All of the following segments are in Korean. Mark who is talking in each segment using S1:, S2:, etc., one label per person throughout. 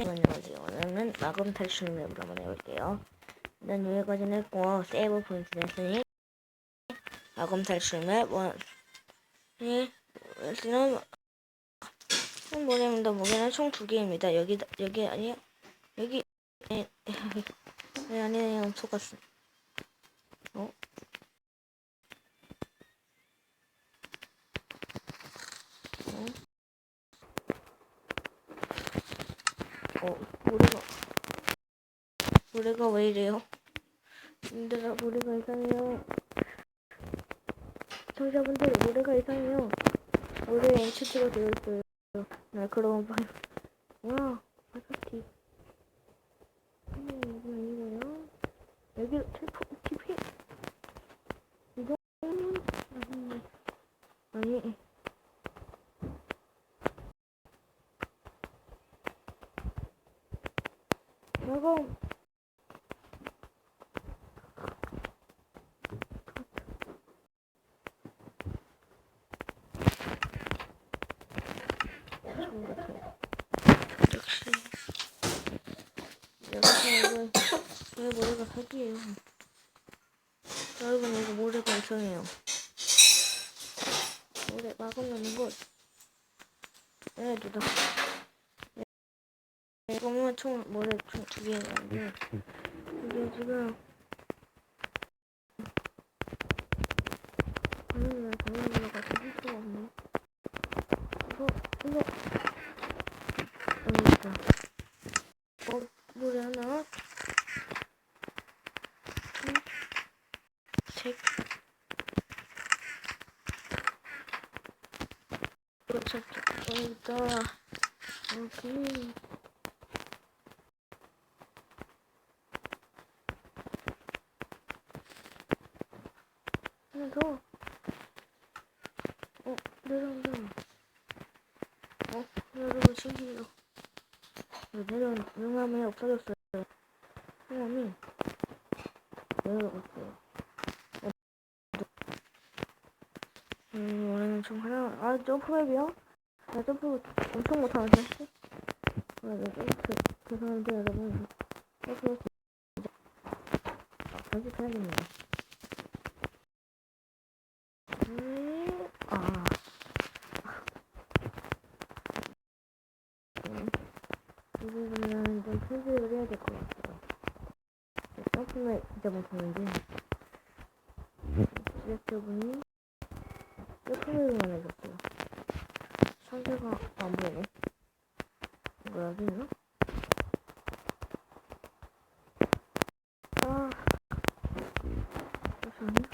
S1: 안녕하세요. 오늘은 마검 탈출 맵을 한번 해볼게요. 일단 여기까지는 했고 세이브 포인트 됐으니 마검 탈출 맵 원. 예, 쓰는 무게입니다. 무게는 총 두 개입니다. 여기 여기 아니요 여기 예, 네, 아니에요 속았어. 어? 어? 어, 모래가, 모래가 왜 이래요? 님들아, 모래가 이상해요. 시청자분들, 모래가 이상해요. 모래에 엔치트가 되어있어요. 날카로운 발. 와, 바사티. 음, 이거 아니고요. 여기 텔포, TP. 이거, 아니, 아니. 마검. 역시 역시 이거 왜 모래가 사기예요 여러분 이거 모래가 이상해요 모래 마검 넣는 곳 네, 누다 총 모래 총두 개인데 이게 지금 방금 방금 올라가서 할 수가 없네. 이거 이거. 있다. 어 모래 하나. 이거 찾자 여기 있다 여 하나 더. 어, 내려온다. 어, 여러분 신기해요. 네, 내려온 용암이 없어졌어요. 용암이 내려갔어요. 어, 음, 원래는 총 하나, 아, 점프맵이야? 나 점프 엄청 못하는데? 아, 네, 점프, 죄송한데, 여러분. 점프, 아, 편집해야겠네요. 음, 아. 음, 이 부분은 좀 편집을 해야 될 것 같아요. 점프를 진짜 못하는데, 제작자분이 점프를 해줬어요. 상대가 안 보이네. 여기 있나? 아, 잠시만요.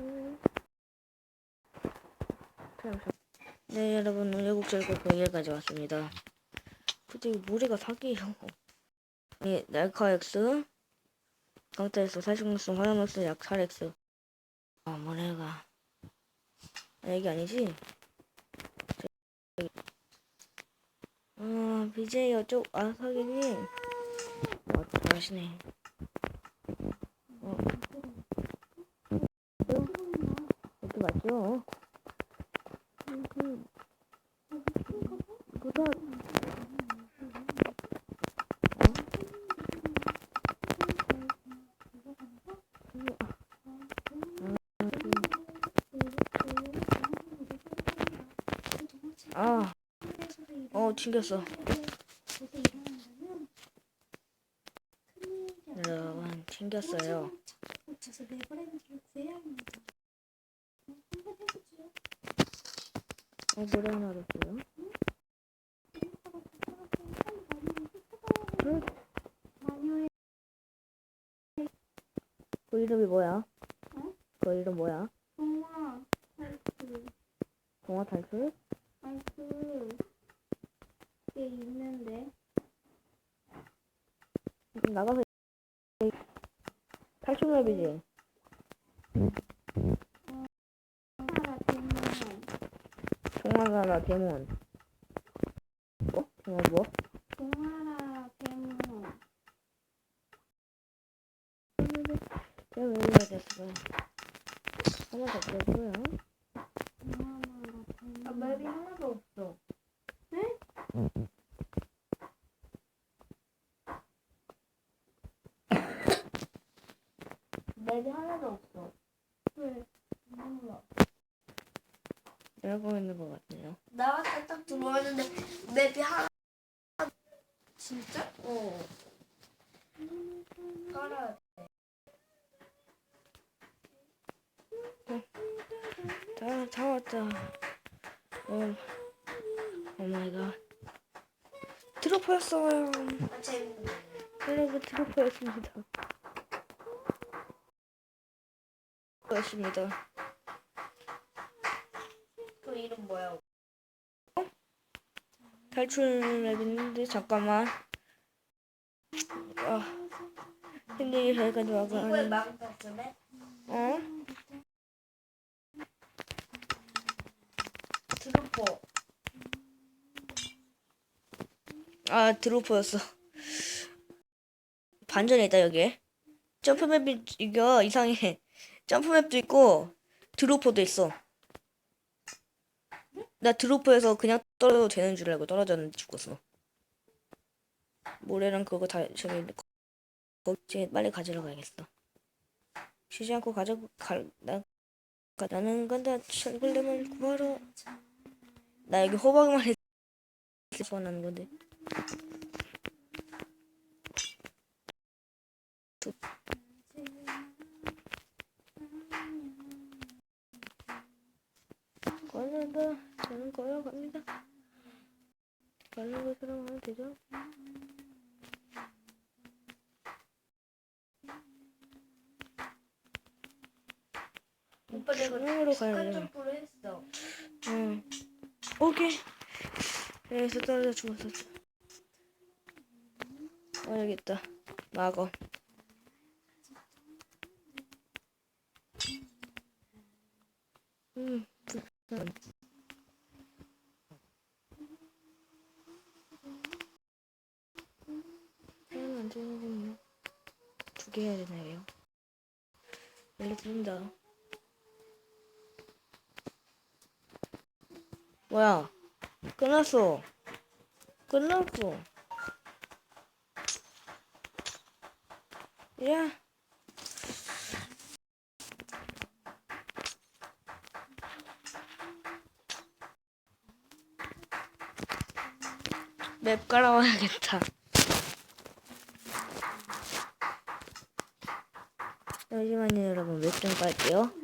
S1: 음. 네, 여러분, 외국절고 여기까지 왔습니다. 근데 모래가 사기예요. 네, 날카엑스, 강타엑스, 사식물성, 화염엑스, 약탈엑스. 아, 모래가. 아, 이게 아니지? 아, BJ 아사기님. 아, 잘하시네. 어. 여기 맞죠? 그, 보다, 아, 어, 튕겼어. 여러분, 튕겼어요. 어, 노래 하나. 응?
S2: 마녀의
S1: 그 이름이 뭐야?
S2: 어?
S1: 그 이름 뭐야?
S2: 동화 할수
S1: 동화 탈출?
S2: 할수 게 있는데
S1: 나가서 탈출 맵이지?
S2: 하라 대문
S1: 동화가라 데몬. 뭐? 동화 뭐?
S2: 동화라 대문
S1: 왜 이래야 됐어요? 한번 더 들어보고요.
S3: 맵이 하나도 없어.
S2: 네?
S3: 맵이 하나도 없어.
S2: 왜?
S3: 몰라.
S1: 열고 있는 것 같네요.
S3: 나왔다 딱 들어왔는데 맵이 하나. 진짜? 어. 깔아야 돼.
S1: 다, 다 왔다. 어, 오 마이 갓. 트로퍼였어요.
S3: 아, 재밌네.
S1: 여러분, 트로퍼였습니다. 였습니다.
S3: 그 이름 뭐야?
S1: 탈출 맵 있는데, 잠깐만. 아, 힘들게 여기까지 와가.
S3: 누구의 망쳤음에?
S1: 어?
S3: 트루퍼.
S1: 아, 드로퍼였어. 반전이 있다, 여기에. 점프맵이, 이거 이상해. 점프맵도 있고, 드로퍼도 있어. 나 드로퍼에서 그냥 떨어져도 되는 줄 알고 떨어졌는데 죽었어. 모래랑 그거 다, 저기, 거, 거, 이제 빨리 가지러 가야겠어. 쉬지 않고 가져, 갈, 나, 가, 나는 간다, 철글렘을 구하러. 나 여기 호박만 해서 원하는 건데. 걸어간다. 저는 걸어갑니다. 가는 곳으로 가면 되죠?
S3: 오빠 내가
S1: 중앙으로 가야 돼.
S3: 점프를 했어.
S1: 응. 오케이. 여기서 떨어져 죽었었어. 어, 여기 있다. 막어. 음, 불편. 안 되는군요. 두 개 해야 되나요? 원래 부른다. 뭐야? 끝났어. 끝났어. 야. 맵 깔아와야겠다. 잠시만요, 여러분. 맵 좀 깔게요.